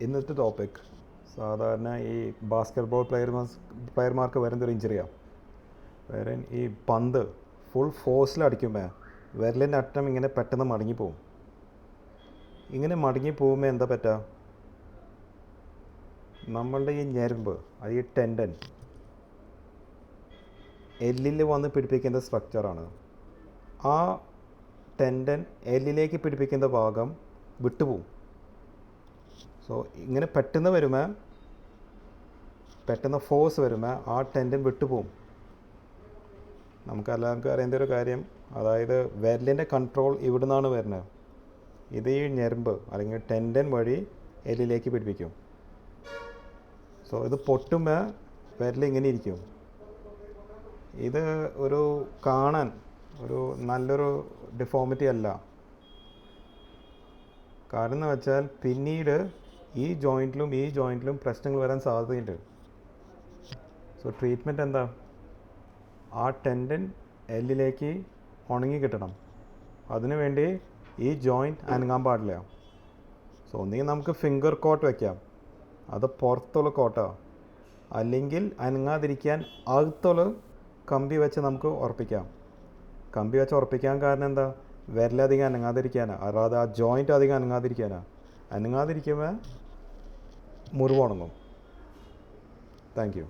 ഇന്നത്തെ ടോപ്പിക് സാധാരണ ഈ ബാസ്കറ്റ് ബോൾ പ്ലെയർമാർ പ്ലെയർമാർക്ക് വരുന്നൊരു ഇഞ്ചറിയാണ് വേറെ ഈ പന്ത് ഫുൾ ഫോഴ്സിൽ അടിക്കുമ്പോൾ വിരലിന്റെ അറ്റം ഇങ്ങനെ പെട്ടെന്ന് മടങ്ങി പോവും. ഇങ്ങനെ മടങ്ങി പോകുമ്പോൾ എന്താ പറ്റുക നമ്മളുടെ ഈ ഞരമ്പ് അത് ഈ ടെൻഡൻ എല്ലിൽ വന്ന് പിടിപ്പിക്കുന്ന സ്ട്രക്ചറാണ് ആ ടെൻഡൻ എല്ലിലേക്ക് പിടിപ്പിക്കുന്ന ഭാഗം വിട്ടുപോകും സോ ഇങ്ങനെ പെട്ടെന്ന് വരുമ്പോൾ പെട്ടെന്ന് ഫോഴ്സ് വരുമ്പോൾ ആ ടെൻഡൻ വിട്ടുപോകും. നമുക്ക് എല്ലാവർക്കും അറിയേണ്ട ഒരു കാര്യം അതായത് വിരലിന്റെ കൺട്രോൾ ഇവിടെ നിന്നാണ് വരുന്നത്. ഇത് ഈ ഞെരമ്പ് അല്ലെങ്കിൽ ടെൻഡൻ വഴി എല്ലിലേക്ക് പിടിപ്പിക്കും. സോ ഇത് പൊട്ടുമ്പോൾ വിരൽ ഇങ്ങനെ ഇരിക്കും. ഇത് ഒരു കാണാൻ ഒരു നല്ലൊരു ഡിഫോമിറ്റി അല്ല. കാരണം എന്ന് വെച്ചാൽ പിന്നീട് ഈ ജോയിന്റിലും ഈ ജോയിന്റിലും പ്രശ്നങ്ങൾ വരാൻ സാധ്യതയുണ്ട്. സോ ട്രീറ്റ്മെന്റ് എന്താ? ആ ടെൻഡൻ എല്ലിലേക്ക് ഉണങ്ങി കിട്ടണം. അതിനുവേണ്ടി ഈ ജോയിന്റ് അനങ്ങാൻ പാടില്ല. സോ ഒന്നുകിൽ നമുക്ക് ഫിംഗർ കോട്ട് വയ്ക്കാം അത് പുറത്തുള്ള കോട്ടാണ് അല്ലെങ്കിൽ അനങ്ങാതിരിക്കാൻ അകത്തുള്ള കമ്പി വെച്ച് നമുക്ക് ഉറപ്പിക്കാം. കമ്പി വെച്ച് ഉറപ്പിക്കാൻ കാരണം എന്താ? വിരലധികം അനങ്ങാതിരിക്കാനാണ് അതായത് ആ ജോയിന്റ് അധികം അനങ്ങാതിരിക്കാനാണ് അനങ്ങാതിരിക്കുമ്പോൾ മുറിവുണങ്ങും താങ്ക് യു